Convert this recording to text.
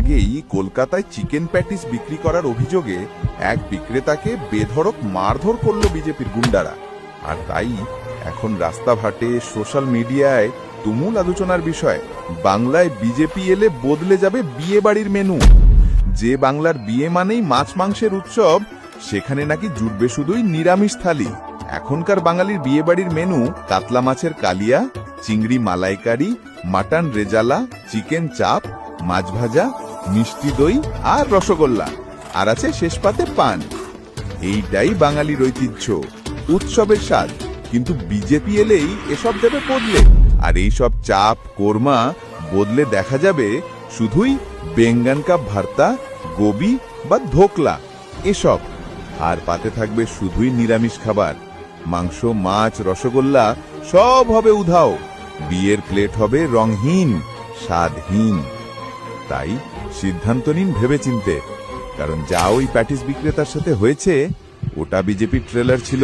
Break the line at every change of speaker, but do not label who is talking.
আগেই কলকাতায় chicken patties বিক্রি করার অভিযোগে এক বিক্রেতাকে বেধড়ক মারধর করল বিজেপির গুন্ডারা। আর তাই এখন রাস্তাঘাটে, সোশ্যাল মিডিয়ায় তুমুল আলোচনার বিষয়, বাংলায় বিজেপি এলে বদলে যাবে বিয়ে বাড়ির মেনু। যে বাংলার বিয়ে মানেই মাছ মাংসের উৎসব, সেখানে নাকি জুটবে শুধুই নিরামিষ থালি। এখনকার বাঙালির বিয়ে বাড়ির মেনু, কাতলা মাছের কালিয়া, চিংড়ি মালাইকারি, মাটন রেজালা, চিকেন চাপ, মাছ ভাজা মিষ্টি দই আর রসগোল্লা। আর আছে শেষ পাতে পান। এইটাই বাঙালির ঐতিহ্য। উৎসবের স্বাদ। কিন্তু বিজেপি এলেই এসব দেবে বদলে। আর এইসব চাপ, কোরমা বদলে দেখা যাবে শুধুই বেঙ্গান কাপ ভর্তা, গোবি বা ধোকলা। এসব। আর পাতে থাকবে শুধুই নিরামিষ খাবার। মাংস, মাছ, রসগোল্লা সব হবে উধাও। বিয়ের প্লেট হবে রংহীন স্বাদহীন। তাই সিদ্ধান্ত নিন ভেবেচিন্তে। কারণ যা ওই প্যাটিস বিক্রেতার সাথে হয়েছে, ওটা বিজেপির ট্রেলার ছিল।